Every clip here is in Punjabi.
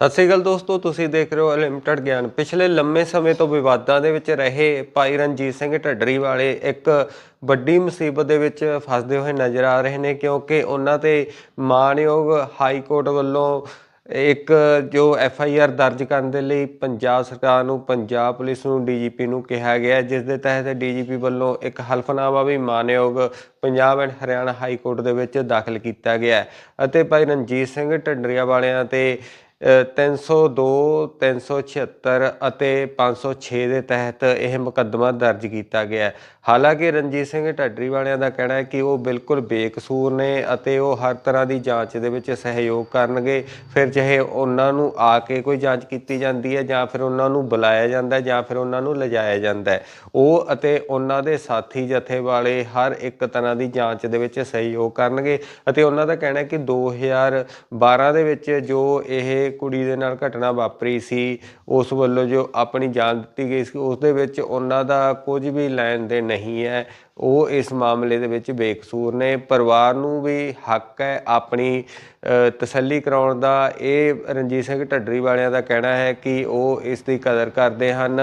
ਸਤਿ ਸ਼੍ਰੀ ਅਕਾਲ ਦੋਸਤੋ, ਤੁਸੀਂ ਦੇਖ ਰਹੇ ਹੋ ਅਨਲਿਮਟਿਡ ਗਿਆਨ। ਪਿਛਲੇ ਲੰਮੇ ਸਮੇਂ ਤੋਂ ਵਿਵਾਦਾਂ ਦੇ ਵਿੱਚ ਰਹੇ ਭਾਈ ਰਣਜੀਤ ਸਿੰਘ ਢੱਡਰੀ ਵਾਲੇ ਇੱਕ ਵੱਡੀ ਮੁਸੀਬਤ ਦੇ ਵਿੱਚ ਫਸਦੇ ਹੋਏ ਨਜ਼ਰ ਆ ਰਹੇ ਨੇ, ਕਿਉਂਕਿ ਉਹਨਾਂ ਤੇ ਮਾਨਯੋਗ ਹਾਈ ਕੋਰਟ ਵੱਲੋਂ ਇੱਕ ਜੋ ਐਫ ਆਈ ਆਰ ਦਰਜ ਕਰਨ ਦੇ ਲਈ ਪੰਜਾਬ ਸਰਕਾਰ ਨੂੰ, ਪੰਜਾਬ ਪੁਲਿਸ ਨੂੰ ਡੀਜੀਪੀ ਨੂੰ ਕਿਹਾ ਗਿਆ, ਜਿਸ ਦੇ ਤਹਿਤ ਡੀਜੀਪੀ ਵੱਲੋਂ ਇੱਕ ਹਲਫਨਾਮਾ ਵੀ ਮਾਨਯੋਗ Punjab and Haryana high court ਦੇ ਵਿੱਚ ਦਾਖਲ ਕੀਤਾ ਗਿਆ ਅਤੇ ਭਾਈ ਰਣਜੀਤ ਸਿੰਘ ਢੱਡਰੀਆ ਵਾਲਿਆਂ ਤੇ 302 376 ਅਤੇ 506 ਦੇ ਤਹਿਤ ਇਹ ਮੁਕੱਦਮਾ ਦਰਜ ਕੀਤਾ ਗਿਆ ਹਾਲਾਂਕਿ ਰਣਜੀਤ ਸਿੰਘ ਢੱਡਰੀ ਵਾਲਿਆਂ ਦਾ ਕਹਿਣਾ ਹੈ ਕਿ ਉਹ ਬਿਲਕੁਲ ਬੇਕਸੂਰ ਨੇ ਅਤੇ ਉਹ ਹਰ ਤਰ੍ਹਾਂ ਦੀ ਜਾਂਚ ਦੇ ਵਿੱਚ ਸਹਿਯੋਗ ਕਰਨਗੇ। ਫਿਰ ਚਾਹੇ ਉਹਨਾਂ ਨੂੰ ਆ ਕੇ ਕੋਈ ਜਾਂਚ ਕੀਤੀ ਜਾਂਦੀ ਹੈ ਜਾਂ ਫਿਰ ਉਹਨਾਂ ਨੂੰ ਬੁਲਾਇਆ ਜਾਂਦਾ ਹੈ ਜਾਂ ਫਿਰ ਉਹਨਾਂ ਨੂੰ ਲਿਜਾਇਆ ਜਾਂਦਾ ਹੈ। ਉਹ ਅਤੇ ਉਹਨਾਂ ਦੇ ਸਾਥੀ ਜਥੇ ਵਾਲੇ ਹਰ ਇੱਕ ਤਰ੍ਹਾਂ ਦੀ ਜਾਂਚ ਦੇ ਵਿੱਚ ਸਹਿਯੋਗ ਕਰਨਗੇ ਅਤੇ ਉਹਨਾਂ ਦਾ ਕਹਿਣਾ ਹੈ ਕਿ 2012 ਦੇ ਵਿੱਚ ਜੋ ਇਹ ਕੁੜੀ ਦੇ ਨਾਲ ਘਟਨਾ ਵਾਪਰੀ ਸੀ, ਉਸ ਵੱਲੋਂ ਜੋ ਆਪਣੀ ਜਾਨ ਦਿੱਤੀ ਗਈ ਸੀ, ਉਸ ਦੇ ਵਿੱਚ ਉਹਨਾਂ ਦਾ ਕੁਝ ਵੀ ਲੈਣ ਦੇ ਨਹੀਂ ਹੈ। ਉਹ ਇਸ ਮਾਮਲੇ ਦੇ ਵਿੱਚ ਬੇਕਸੂਰ ਨੇ। ਪਰਿਵਾਰ ਨੂੰ ਵੀ ਹੱਕ ਹੈ ਆਪਣੀ ਤਸੱਲੀ ਕਰਾਉਣ ਦਾ। ਇਹ ਰਣਜੀਤ ਸਿੰਘ ਢੱਡਰੀ ਵਾਲਿਆਂ ਦਾ ਕਹਿਣਾ ਹੈ ਕਿ ਉਹ ਇਸ ਦੀ ਕਦਰ ਕਰਦੇ ਹਨ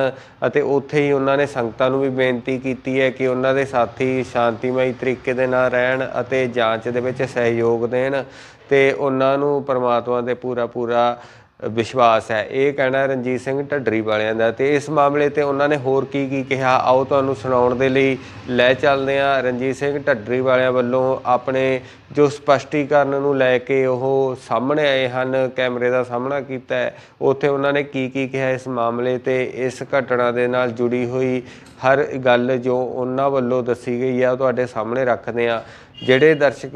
ਅਤੇ ਉੱਥੇ ਹੀ ਉਹਨਾਂ ਨੇ ਸੰਗਤਾਂ ਨੂੰ ਵੀ ਬੇਨਤੀ ਕੀਤੀ ਹੈ ਕਿ ਉਹਨਾਂ ਦੇ ਸਾਥੀ ਸ਼ਾਂਤੀਮਈ ਤਰੀਕੇ ਦੇ ਨਾਲ ਰਹਿਣ ਅਤੇ ਜਾਂਚ ਦੇ ਵਿੱਚ ਸਹਿਯੋਗ ਦੇਣ ਤੇ ਉਹਨਾਂ ਨੂੰ ਪਰਮਾਤਮਾ ਦੇ ਪੂਰਾ ਪੂਰਾ ਵਿਸ਼ਵਾਸ ਹੈ। ਇਹ ਕਹਿਣਾ ਰਣਜੀਤ ਸਿੰਘ ਢੱਡਰੀ ਵਾਲਿਆਂ ਦਾ ਤੇ ਇਸ ਮਾਮਲੇ ਤੇ ਉਹਨਾਂ ਨੇ ਹੋਰ ਕੀ ਕੀ ਕਿਹਾ? ਆਓ ਤੁਹਾਨੂੰ ਸੁਣਾਉਣ ਦੇ ਲਈ ਲੈ ਚੱਲਦੇ ਹਾਂ। ਰਣਜੀਤ ਸਿੰਘ ਢੱਡਰੀ ਵਾਲਿਆਂ ਵੱਲੋਂ ਆਪਣੇ ਜੋ ਸਪਸ਼ਟੀਕਰਨ ਨੂੰ ਲੈ ਕੇ ਉਹ ਸਾਹਮਣੇ ਆਏ ਹਨ, ਕੈਮਰੇ ਦਾ ਸਾਹਮਣਾ ਕੀਤਾ ਹੈ। ਉੱਥੇ ਉਹਨਾਂ ਨੇ ਕੀ ਕੀ ਕਿਹਾ ਇਸ ਮਾਮਲੇ ਤੇ, ਇਸ ਘਟਨਾ ਦੇ ਨਾਲ ਜੁੜੀ ਹੋਈ ਹਰ ਗੱਲ ਜੋ ਉਹਨਾਂ ਵੱਲੋਂ ਦੱਸੀ ਗਈ ਆ, ਉਹ ਤੁਹਾਡੇ ਸਾਹਮਣੇ ਰੱਖਦੇ ਹਾਂ। ਜਿਹੜੇ ਦਰਸ਼ਕ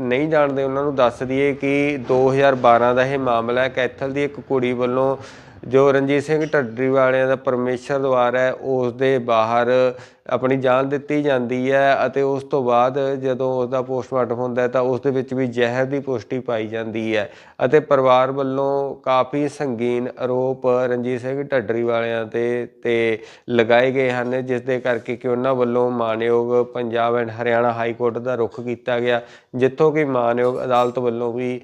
ਨਹੀਂ ਜਾਣਦੇ, ਉਹਨਾਂ ਨੂੰ ਦੱਸ ਦਈਏ ਕਿ 2012 ਦਾ ਇਹ ਮਾਮਲਾ ਹੈ ਕੈਥਲ ਦੀ ਇੱਕ ਕੁੜੀ ਵੱਲੋਂ ਜੋ ਰਣਜੀਤ ਸਿੰਘ ਢੱਡਰੀ ਵਾਲਿਆਂ ਦਾ ਪਰਮੇਸ਼ਰ ਦੁਆਰ ਹੈ, ਉਸ ਦੇ ਬਾਹਰ ਆਪਣੀ ਜਾਨ ਦਿੱਤੀ ਜਾਂਦੀ ਹੈ ਅਤੇ ਉਸ ਤੋਂ ਬਾਅਦ ਜਦੋਂ ਉਸ ਦਾ ਪੋਸਟਮਾਰਟਮ ਹੁੰਦਾ ਹੈ ਤਾਂ ਉਸ ਦੇ ਵਿੱਚ ਵੀ ਜ਼ਹਿਰ ਦੀ ਪੁਸ਼ਟੀ ਪਾਈ ਜਾਂਦੀ ਹੈ ਅਤੇ ਪਰਿਵਾਰ ਵੱਲੋਂ ਕਾਫੀ ਸੰਗੀਨ ਆਰੋਪ ਰਣਜੀਤ ਸਿੰਘ ਢੱਡਰੀ ਵਾਲਿਆਂ ਤੇ ਤੇ ਲਗਾਏ ਗਏ ਹਨ ਜਿਸ ਦੇ ਕਰਕੇ ਕਿ ਉਹਨਾਂ ਵੱਲੋਂ ਮਾਨਯੋਗ Punjab and Haryana high court ਦਾ ਰੁਖ ਕੀਤਾ ਗਿਆ, ਜਿੱਥੋਂ ਕਿ ਮਾਨਯੋਗ ਅਦਾਲਤ ਵੱਲੋਂ ਵੀ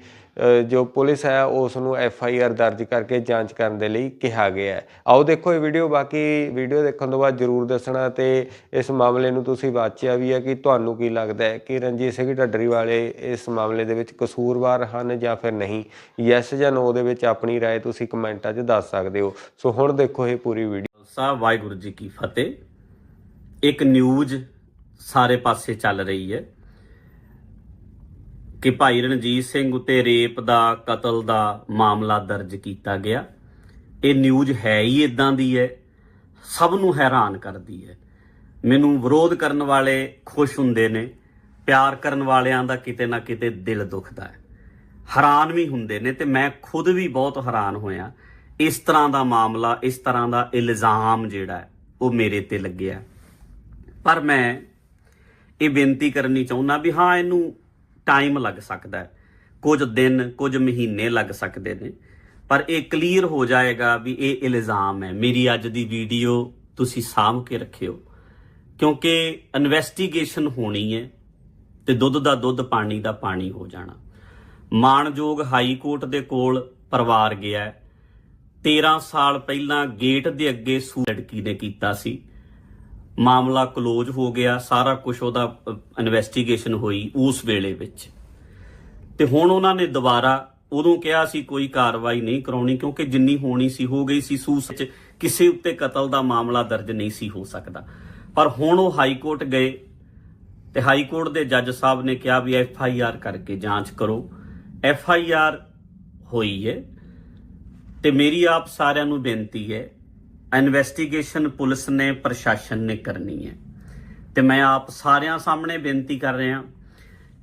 ਜੋ ਪੁਲਿਸ ਹੈ ਉਸ ਨੂੰ ਐਫ ਆਈ ਆਰ ਦਰਜ ਕਰਕੇ ਜਾਂਚ ਕਰਨ ਦੇ ਲਈ ਕਿਹਾ ਗਿਆ ਹੈ। ਆਓ ਦੇਖੋ ਇਹ ਵੀਡੀਓ, ਬਾਕੀ ਵੀਡੀਓ ਦੇਖਣ ਤੋਂ ਬਾਅਦ ਜਰੂਰ ਦੱਸਣਾ ਤੇ ਇਸ ਮਾਮਲੇ ਨੂੰ ਤੁਸੀਂ ਵਾਚਿਆ ਵੀ ਹੈ ਕਿ ਤੁਹਾਨੂੰ ਕੀ ਲੱਗਦਾ ਹੈ ਕਿ ਰਣਜੀਤ ਸਿੰਘ ਢੱਡਰੀ ਵਾਲੇ ਇਸ ਮਾਮਲੇ ਦੇ ਵਿੱਚ ਕਸੂਰਵਾਰ ਹਨ ਜਾਂ ਫਿਰ ਨਹੀਂ ਯੈਸ ਜਾਂ ਨੋ ਦੇ ਵਿੱਚ ਆਪਣੀ رائے ਤੁਸੀਂ ਕਮੈਂਟਾਂ 'ਚ ਦੱਸ ਸਕਦੇ ਹੋ ਸੋ ਹੁਣ ਦੇਖੋ ਇਹ ਪੂਰੀ ਵੀਡੀਓ ਸਾਹਿਬ ਵਾਹਿਗੁਰੂ ਜੀ ਕੀ ਫਤਿਹ ਇੱਕ ਨਿਊਜ਼ ਸਾਰੇ ਪਾਸੇ ਚੱਲ ਰਹੀ ਹੈ ਕਿ ਭਾਈ ਰਣਜੀਤ ਸਿੰਘ ਉਤੇ ਰੇਪ ਦਾ ਕਤਲ ਦਾ ਮਾਮਲਾ ਦਰਜ ਕੀਤਾ ਗਿਆ ਇਹ ਨਿਊਜ਼ ਹੈ ਹੀ ਇਦਾਂ ਦੀ ਹੈ ਸਭ ਨੂੰ ਹੈਰਾਨ ਕਰਦੀ ਹੈ ਮੈਨੂੰ ਵਿਰੋਧ ਕਰਨ ਵਾਲੇ ਖੁਸ਼ ਹੁੰਦੇ ਨੇ, ਪਿਆਰ ਕਰਨ ਵਾਲਿਆਂ ਦਾ ਕਿਤੇ ਨਾ ਕਿਤੇ ਦਿਲ ਦੁਖਦਾ ਹੈ। ਹੈਰਾਨ ਵੀ ਹੁੰਦੇ ਨੇ ਤੇ ਮੈਂ ਖੁਦ ਵੀ ਬਹੁਤ ਹੈਰਾਨ ਹੋਇਆ। ਇਸ ਤਰ੍ਹਾਂ ਦਾ ਮਾਮਲਾ, ਇਸ ਤਰ੍ਹਾਂ ਦਾ ਇਲਜ਼ਾਮ ਜਿਹੜਾ ਉਹ ਮੇਰੇ ਤੇ ਲੱਗਿਆ। ਪਰ ਮੈਂ ਇਹ ਬੇਨਤੀ ਕਰਨੀ ਚਾਹੁੰਦਾ ਵੀ ਹਾਂ, ਇਹਨੂੰ ਟਾਈਮ ਲੱਗ ਸਕਦਾ ਹੈ। ਕੁਝ ਦਿਨ, ਕੁਝ ਮਹੀਨੇ ਲੱਗ ਸਕਦੇ ਨੇ। ਪਰ ਇਹ ਕਲੀਅਰ ਹੋ ਜਾਏਗਾ ਵੀ ਇਹ ਇਲਜ਼ਾਮ ਹੈ। ਮੇਰੀ ਅੱਜ ਦੀ ਵੀਡੀਓ ਤੁਸੀਂ ਸਾਂਭ ਕੇ ਰੱਖਿਓ। ਕਿਉਂਕਿ ਇਨਵੈਸਟੀਗੇਸ਼ਨ ਹੋਣੀ ਹੈ ਤੇ ਦੁੱਧ ਦਾ ਦੁੱਧ, ਪਾਣੀ ਦਾ ਪਾਣੀ ਹੋ ਜਾਣਾ। ਮਾਣਯੋਗ ਹਾਈ ਕੋਰਟ ਦੇ ਕੋਲ ਪਰਿਵਾਰ ਗਿਆ ਹੈ। 13 ਸਾਲ ਪਹਿਲਾਂ ਗੇਟ ਦੇ ਅੱਗੇ ਸੂ ਲੜਕੀ ਨੇ ਕੀਤਾ ਸੀ। ਮਾਮਲਾ ਕਲੋਜ਼ ਹੋ ਗਿਆ, ਸਾਰਾ ਕੁਝ ਉਹਦਾ ਇਨਵੈਸਟੀਗੇਸ਼ਨ ਹੋਈ ਉਸ ਵੇਲੇ ਵਿੱਚ। ਤੇ ਹੁਣ ਉਹਨਾਂ ਨੇ ਦੁਬਾਰਾ ਉਦੋਂ ਕਿਹਾ ਸੀ, ਕੋਈ ਕਾਰਵਾਈ ਨਹੀਂ ਕਰਾਉਣੀ ਕਿਉਂਕਿ ਜਿੰਨੀ ਹੋਣੀ ਸੀ, ਹੋ ਗਈ ਸੀ ਸੂਸ ਵਿੱਚ ਕਿਸੇ ਉੱਤੇ ਕਤਲ ਦਾ ਮਾਮਲਾ ਦਰਜ ਨਹੀਂ ਸੀ, ਹੋ ਸਕਦਾ। ਪਰ ਹੁਣ ਉਹ ਹਾਈ ਕੋਰਟ ਗਏ ਤੇ ਹਾਈ ਕੋਰਟ ਦੇ ਜੱਜ ਸਾਹਿਬ ਨੇ ਕਿਹਾ ਵੀ ਐਫ ਆਈ ਆਰ ਕਰਕੇ ਜਾਂਚ ਕਰੋ। ਐਫ ਆਈ ਆਰ ਹੋਈ ਹੈ ਤੇ ਮੇਰੀ ਆਪ ਸਾਰਿਆਂ ਨੂੰ ਬੇਨਤੀ ਹੈ ਇਨਵੈਸਟੀਗੇਸ਼ਨ ਪੁਲਿਸ ਨੇ, ਪ੍ਰਸ਼ਾਸਨ ਨੇ ਕਰਨੀ ਹੈ ਤੇ ਮੈਂ ਆਪ ਸਾਰਿਆਂ ਸਾਹਮਣੇ ਬੇਨਤੀ ਕਰ ਰਿਹਾ,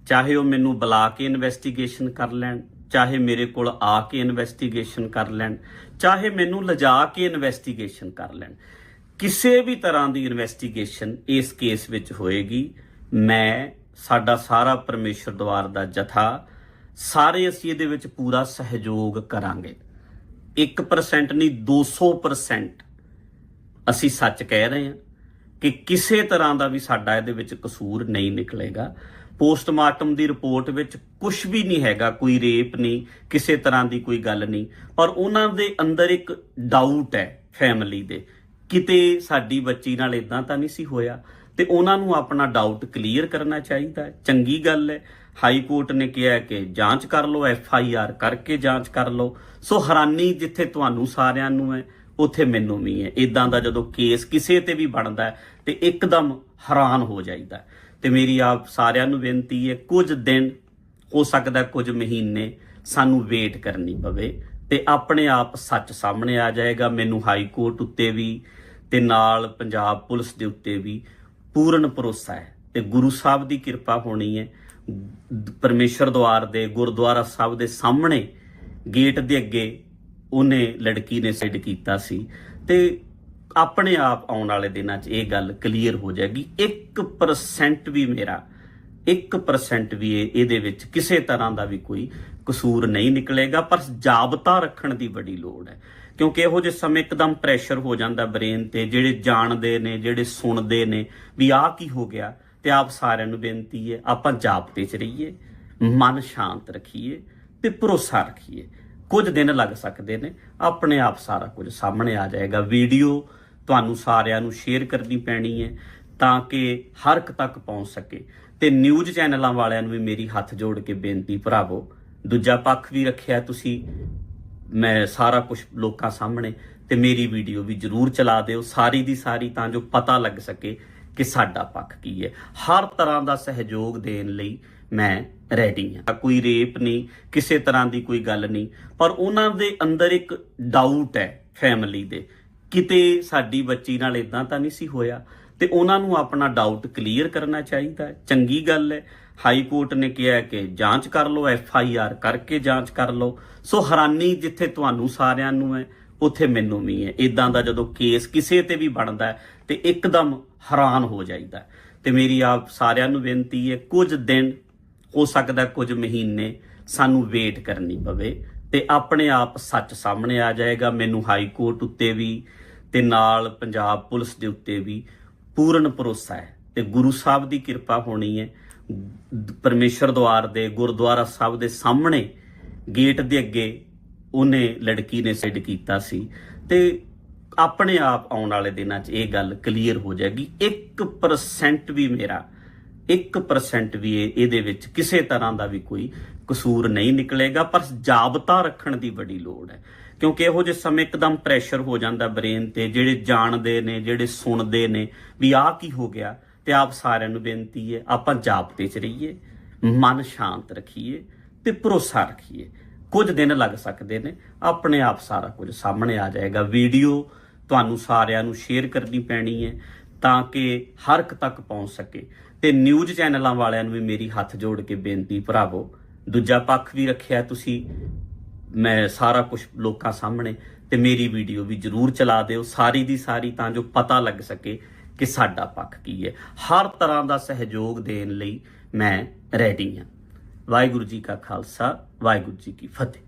ਚਾਹੇ ਉਹ ਮੈਨੂੰ ਬੁਲਾ ਕੇ ਇਨਵੈਸਟੀਗੇਸ਼ਨ ਕਰ ਲੈਣ, ਚਾਹੇ ਮੇਰੇ ਕੋਲ ਆ ਕੇ ਇਨਵੈਸਟੀਗੇਸ਼ਨ ਕਰ ਲੈਣ, ਚਾਹੇ ਮੈਨੂੰ ਲਿਜਾ ਕੇ ਇਨਵੈਸਟੀਗੇਸ਼ਨ ਕਰ ਲੈਣ। ਕਿਸੇ ਵੀ ਤਰ੍ਹਾਂ ਦੀ ਇਨਵੈਸਟੀਗੇਸ਼ਨ ਇਸ ਕੇਸ ਵਿੱਚ ਹੋਏਗੀ, ਮੈਂ ਸਾਡਾ ਸਾਰਾ ਪਰਮੇਸ਼ਰ ਦਵਾਰ ਦਾ ਜਥਾ, ਸਾਰੇ ਅਸੀਂ ਇਹਦੇ ਵਿੱਚ ਪੂਰਾ ਸਹਿਯੋਗ ਕਰਾਂਗੇ। 1% ਨਹੀਂ 200% ਅਸੀਂ ਸੱਚ ਕਹਿ ਰਹੇ ਹਾਂ ਕਿ ਕਿਸੇ ਤਰ੍ਹਾਂ ਦਾ ਵੀ ਸਾਡਾ ਇਹਦੇ ਵਿੱਚ ਕਸੂਰ ਨਹੀਂ ਨਿਕਲੇਗਾ। ਪੋਸਟਮਾਰਟਮ ਦੀ ਰਿਪੋਰਟ ਵਿੱਚ ਕੁਝ ਵੀ ਨਹੀਂ ਹੈਗਾ, ਕੋਈ ਰੇਪ ਨਹੀਂ, ਕਿਸੇ ਤਰ੍ਹਾਂ ਦੀ ਕੋਈ ਗੱਲ ਨਹੀਂ। ਪਰ ਉਹਨਾਂ ਦੇ ਅੰਦਰ ਇੱਕ ਡਾਊਟ ਹੈ ਫੈਮਿਲੀ ਦੇ। ਕਿਤੇ ਸਾਡੀ ਬੱਚੀ ਨਾਲ ਇਦਾਂ ਤਾਂ ਨਹੀਂ ਸੀ ਹੋਇਆ ਤੇ ਉਹਨਾਂ ਨੂੰ ਆਪਣਾ ਡਾਊਟ ਕਲੀਅਰ ਕਰਨਾ ਚਾਹੀਦਾ ਹੈ। ਚੰਗੀ ਗੱਲ ਹੈ। ਹਾਈ ਕੋਰਟ ਨੇ ਕਿਹਾ ਕਿ ਜਾਂਚ ਕਰ ਲਓ ਐਫ ਆਈ ਆਰ ਕਰਕੇ ਜਾਂਚ ਕਰ ਲਓ। ਸੋ ਹੈਰਾਨੀ ਜਿੱਥੇ ਤੁਹਾਨੂੰ ਸਾਰਿਆਂ ਨੂੰ ਹੈ, ਉੱਥੇ ਮੈਨੂੰ ਵੀ ਹੈ। ਇਦਾਂ ਦਾ ਜਦੋਂ ਕੇਸ ਕਿਸੇ ਤੇ ਵੀ ਬਣਦਾ ਹੈ, ਤੇ ਇੱਕਦਮ ਹੈਰਾਨ ਹੋ ਜਾਈਦਾ ਹੈ। ਤੇ ਮੇਰੀ ਆਪ ਸਾਰਿਆਂ ਨੂੰ ਬੇਨਤੀ ਹੈ, ਕੁਝ ਦਿਨ ਹੋ ਸਕਦਾ ਕੁਝ ਮਹੀਨੇ ਸਾਨੂੰ ਵੇਟ ਕਰਨੀ ਪਵੇ। ਤੇ ਆਪਣੇ ਆਪ ਸੱਚ ਸਾਹਮਣੇ ਆ ਜਾਏਗਾ। ਮੈਨੂੰ ਹਾਈ ਕੋਰਟ ਉੱਤੇ ਵੀ ਤੇ ਨਾਲ ਪੰਜਾਬ ਪੁਲਿਸ ਦੇ ਉੱਤੇ ਵੀ ਪੂਰਨ ਭਰੋਸਾ ਹੈ ਤੇ ਗੁਰੂ ਸਾਹਿਬ ਦੀ ਕਿਰਪਾ ਹੋਣੀ ਹੈ। ਪਰਮੇਸ਼ਰ ਦਵਾਰ ਦੇ, ਗੁਰਦੁਆਰਾ ਸਾਹਿਬ ਦੇ ਸਾਹਮਣੇ ਗੇਟ ਦੇ ਅੱਗੇ ਉਹਨੇ ਲੜਕੀ ਨੇ ਸਿੱਡ ਕੀਤਾ ਸੀ ਤੇ ਆਪਣੇ ਆਪ ਆਉਣ ਵਾਲੇ ਦਿਨਾਂ 'ਚ ਇਹ ਗੱਲ ਕਲੀਅਰ ਹੋ ਜਾਏਗੀ। 1% ਵੀ ਮੇਰਾ 1% ਵੀ ਇਹਦੇ ਵਿੱਚ ਕਿਸੇ ਤਰ੍ਹਾਂ ਦਾ ਵੀ ਕੋਈ ਕਸੂਰ ਨਹੀਂ ਨਿਕਲੇਗਾ, ਪਰ ਜਾਬਤਾ ਰੱਖਣ ਦੀ ਬੜੀ ਲੋੜ ਹੈ। ਕਿਉਂਕਿ ਇਹੋ ਜਿਹੇ ਸਮੇਂ ਇੱਕਦਮ ਪ੍ਰੈਸ਼ਰ ਹੋ ਜਾਂਦਾ ਬ੍ਰੇਨ ਤੇ, ਜਿਹੜੇ ਜਾਣਦੇ ਨੇ, ਜਿਹੜੇ ਸੁਣਦੇ ਨੇ ਵੀ ਆਹ ਕੀ ਹੋ ਗਿਆ ਤੇ ਆਪ ਸਾਰਿਆਂ ਨੂੰ ਬੇਨਤੀ ਹੈ, ਆਪਾਂ ਜਾਬਤੇ 'ਚ ਰਹੀਏ, ਮਨ ਸ਼ਾਂਤ ਰੱਖੀਏ ਤੇ ਭਰੋਸਾ ਰੱਖੀਏ। ਕੁਝ ਦਿਨ ਲੱਗ ਸਕਦੇ ਨੇ, ਆਪਣੇ ਆਪ ਸਾਰਾ ਕੁਝ ਸਾਹਮਣੇ ਆ ਜਾਏਗਾ। ਵੀਡੀਓ ਤੁਹਾਨੂੰ ਸਾਰਿਆਂ ਨੂੰ ਸ਼ੇਅਰ ਕਰਨੀ ਪੈਣੀ ਹੈ। ਤਾਂ ਕਿ ਹਰ ਇੱਕ ਤੱਕ ਪਹੁੰਚ ਸਕੇ। ਤੇ ਨਿਊਜ਼ ਚੈਨਲਾਂ ਵਾਲਿਆਂ ਨੂੰ ਵੀ ਮੇਰੀ ਹੱਥ ਜੋੜ ਕੇ ਬੇਨਤੀ, ਭਰਾਵੋ, ਦੂਜਾ ਪੱਖ ਵੀ ਰੱਖਿਆ ਤੁਸੀਂ, ਮੈਂ ਸਾਰਾ ਕੁਝ ਲੋਕਾਂ ਸਾਹਮਣੇ, ਤੇ ਮੇਰੀ ਵੀਡੀਓ ਵੀ ਜਰੂਰ ਚਲਾ ਦਿਓ, ਸਾਰੀ ਦੀ ਸਾਰੀ ਤਾਂ ਜੋ ਪਤਾ ਲੱਗ ਸਕੇ ਕਿ ਸਾਡਾ ਪੱਖ ਕੀ ਹੈ। ਹਰ ਤਰ੍ਹਾਂ ਦਾ ਸਹਿਯੋਗ ਦੇਣ ਲਈ ਮੈਂ ਰੈਡੀ ਹਾਂ। ਕੋਈ ਰੇਪ ਨਹੀਂ, ਕਿਸੇ ਤਰ੍ਹਾਂ ਦੀ ਕੋਈ ਗੱਲ ਨਹੀਂ, ਪਰ ਉਹਨਾਂ ਦੇ ਅੰਦਰ ਇੱਕ ਡਾਊਟ ਹੈ ਫੈਮਿਲੀ ਦੇ। ਕਿਤੇ ਸਾਡੀ ਬੱਚੀ ਨਾਲ ਇਦਾਂ ਤਾਂ ਨਹੀਂ ਸੀ ਹੋਇਆ? ਤੇ ਉਹਨਾਂ ਨੂੰ ਆਪਣਾ ਡਾਊਟ ਕਲੀਅਰ ਕਰਨਾ ਚਾਹੀਦਾ ਚੰਗੀ ਗੱਲ ਹੈ। ਹਾਈ ਕੋਰਟ ਨੇ ਕਿਹਾ ਕਿ ਜਾਂਚ ਕਰ ਲਓ ਐਫ ਆਈ ਆਰ ਕਰਕੇ ਜਾਂਚ ਕਰ ਲਓ। ਸੋ ਹੈਰਾਨੀ ਜਿੱਥੇ ਤੁਹਾਨੂੰ ਸਾਰਿਆਂ ਨੂੰ ਹੈ, ਉੱਥੇ ਮੈਨੂੰ ਵੀ ਹੈ। ਇਦਾਂ ਦਾ ਜਦੋਂ ਕੇਸ ਕਿਸੇ ਤੇ ਵੀ ਬਣਦਾ ਹੈ, ਤੇ ਇੱਕਦਮ ਹੈਰਾਨ ਹੋ ਜਾਈਦਾ ਹੈ। ਤੇ ਮੇਰੀ ਆਪ ਸਾਰਿਆਂ ਨੂੰ ਬੇਨਤੀ ਹੈ, ਕੁਝ ਦਿਨ ਹੋ ਸਕਦਾ ਕੁਝ ਮਹੀਨੇ ਸਾਨੂੰ ਵੇਟ ਕਰਨੀ ਪਵੇ ਤੇ ਆਪਣੇ ਆਪ ਸੱਚ ਸਾਹਮਣੇ ਆ ਜਾਏਗਾ। ਮੈਨੂੰ ਹਾਈ ਕੋਰਟ ਉੱਤੇ ਵੀ ਤੇ ਨਾਲ ਪੰਜਾਬ ਪੁਲਿਸ ਦੇ ਉੱਤੇ ਵੀ ਪੂਰਨ ਭਰੋਸਾ ਹੈ ਤੇ ਗੁਰੂ ਸਾਹਿਬ ਦੀ ਕਿਰਪਾ ਹੋਣੀ ਹੈ। ਪਰਮੇਸ਼ਰ ਦਵਾਰ ਦੇ, ਗੁਰਦੁਆਰਾ ਸਾਹਿਬ ਦੇ ਸਾਹਮਣੇ ਗੇਟ ਦੇ ਅੱਗੇ ਉਹਨੇ ਲੜਕੀ ਨੇ ਸਿੱਡ ਕੀਤਾ ਸੀ ਤੇ ਆਪਣੇ ਆਪ ਆਉਣ ਵਾਲੇ ਦਿਨਾਂ 'ਚ ਇਹ ਗੱਲ ਕਲੀਅਰ ਹੋ ਜਾਏਗੀ। 1% ਵੀ ਮੇਰਾ 1% ਵੀ ਇਹਦੇ ਵਿੱਚ ਕਿਸੇ ਤਰ੍ਹਾਂ ਦਾ ਵੀ ਕੋਈ ਕਸੂਰ ਨਹੀਂ ਨਿਕਲੇਗਾ, ਪਰ ਜਾਬਤਾ ਰੱਖਣ ਦੀ ਬੜੀ ਲੋੜ ਹੈ। ਕਿਉਂਕਿ ਇਹੋ ਜਿਹੇ ਸਮੇਂ ਇੱਕਦਮ ਪ੍ਰੈਸ਼ਰ ਹੋ ਜਾਂਦਾ ਬ੍ਰੇਨ ਤੇ, ਜਿਹੜੇ ਜਾਣਦੇ ਨੇ, ਜਿਹੜੇ ਸੁਣਦੇ ਨੇ ਵੀ ਆਹ ਕੀ ਹੋ ਗਿਆ ਤੇ ਆਪ ਸਾਰਿਆਂ ਨੂੰ ਬੇਨਤੀ ਹੈ, ਆਪਾਂ ਜਾਬਤੇ 'ਚ ਰਹੀਏ, ਮਨ ਸ਼ਾਂਤ ਰੱਖੀਏ ਤੇ ਭਰੋਸਾ ਰੱਖੀਏ। ਕੁਝ ਦਿਨ ਲੱਗ ਸਕਦੇ ਨੇ, ਆਪਣੇ ਆਪ ਸਾਰਾ ਕੁਝ ਸਾਹਮਣੇ ਆ ਜਾਏਗਾ। ਵੀਡੀਓ ਤੁਹਾਨੂੰ ਸਾਰਿਆਂ ਨੂੰ ਸ਼ੇਅਰ ਕਰਨੀ ਪੈਣੀ ਹੈ ਤਾਂ ਕਿ ਹਰ ਇੱਕ ਤੱਕ ਪਹੁੰਚ ਸਕੇ। ਤੇ ਨਿਊਜ਼ ਚੈਨਲਾਂ ਵਾਲਿਆਂ ਨੂੰ ਵੀ ਮੇਰੀ ਹੱਥ ਜੋੜ ਕੇ ਬੇਨਤੀ, ਭਰਾਵੋ ਦੂਜਾ ਪੱਖ ਵੀ ਰੱਖਿਆ ਤੁਸੀਂ, ਮੈਂ ਸਾਰਾ ਕੁਝ ਲੋਕਾਂ ਸਾਹਮਣੇ, ਤੇ ਮੇਰੀ ਵੀਡੀਓ ਵੀ ਜਰੂਰ ਚਲਾ ਦਿਓ, ਸਾਰੀ ਦੀ ਸਾਰੀ ਤਾਂ ਜੋ ਪਤਾ ਲੱਗ ਸਕੇ ਕਿ ਸਾਡਾ ਪੱਖ ਕੀ ਹੈ। ਹਰ ਤਰ੍ਹਾਂ ਦਾ ਸਹਿਯੋਗ ਦੇਣ ਲਈ ਮੈਂ ਰੈਡੀ ਹਾਂ। ਵਾਹਿਗੁਰੂ ਜੀ ਕਾ ਖਾਲਸਾ, ਵਾਹਿਗੁਰੂ ਜੀ ਕੀ ਫਤਿਹ।